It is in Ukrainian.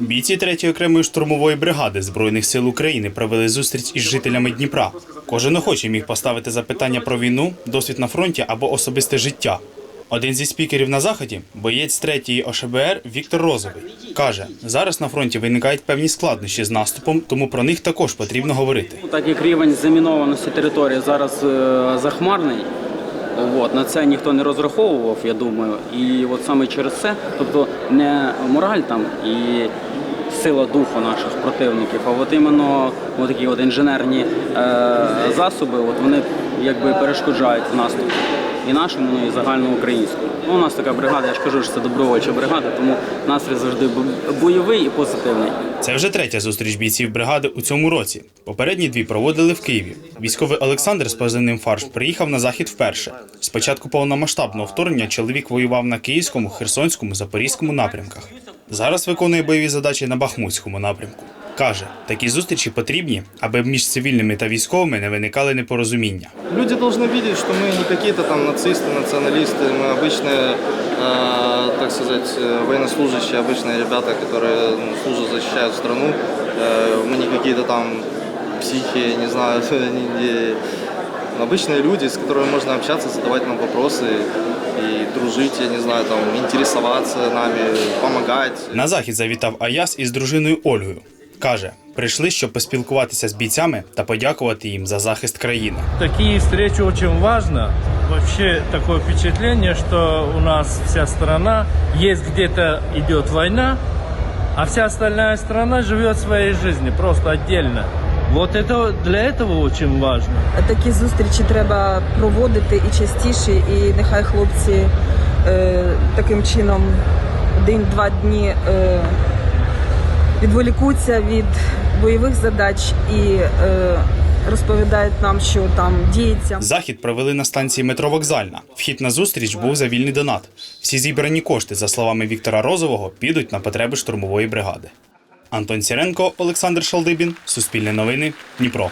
Бійці 3-ї окремої штурмової бригади Збройних сил України провели зустріч із жителями Дніпра. Кожен охочий міг поставити запитання про війну, досвід на фронті або особисте життя. Один зі спікерів на заході, боєць 3-ї ОШБР Віктор Розовий, каже: зараз на фронті виникають певні складнощі з наступом, тому про них також потрібно говорити. Так як рівень замінованості території зараз е, захмарний, от, на це ніхто не розраховував, я думаю. І от саме через це, тобто не мораль там і сила духу наших противників, а от іменно от такі от інженерні е, засоби, от вони якби перешкоджають наступу. І нашому, ну і загальноукраїнському. Ну, у нас така бригада, я ж кажу, що це добровольча бригада, тому настрій завжди бойовий і позитивний. Це вже третя зустріч бійців бригади у цьому році. Попередні дві проводили в Києві. Військовий Олександр з позивним фарш приїхав на захід вперше. З початку повномасштабного вторгнення чоловік воював на київському, херсонському, запорізькому напрямках. Зараз виконує бойові задачі на Бахмутському напрямку. Каже, такі зустрічі потрібні, аби між цивільними та військовими не виникали непорозуміння. Люди должны видеть, что мы не какие-то там нацисты, националисты, мы обычные, э, так сказать, э, военнослужащие, обычные ребята, которые ну, служат, защищают страну. Э, мы не какие-то там психи, не знаю, не- не- обычные люди, с которыми можно общаться, задавать нам вопросы и дружить, я не знаю, там, интересоваться нами, помогать. На захід завітав Аяс із дружиною Ольгою. Каже, прийшли, щоб поспілкуватися з бійцями та подякувати їм за захист країни. Такие встречи очень важно. Вообще такое впечатление, что у нас вся страна, есть где-то идет война, а вся остальная страна живет своей жизнью, просто отдельно. Вот это для этого очень важно. Такі зустрічі треба проводити і частіше, і нехай хлопці е, таким чином день-два дні е, відволікуться від бойових задач і е, розповідають нам, що там діється. Захід провели на станції метро Вокзальна. Вхід на зустріч був за вільний донат. Всі зібрані кошти, за словами Віктора Розового, підуть на потреби штурмової бригади. Антон Сіренко, Олександр Шалдибін, Суспільне новини, Дніпро.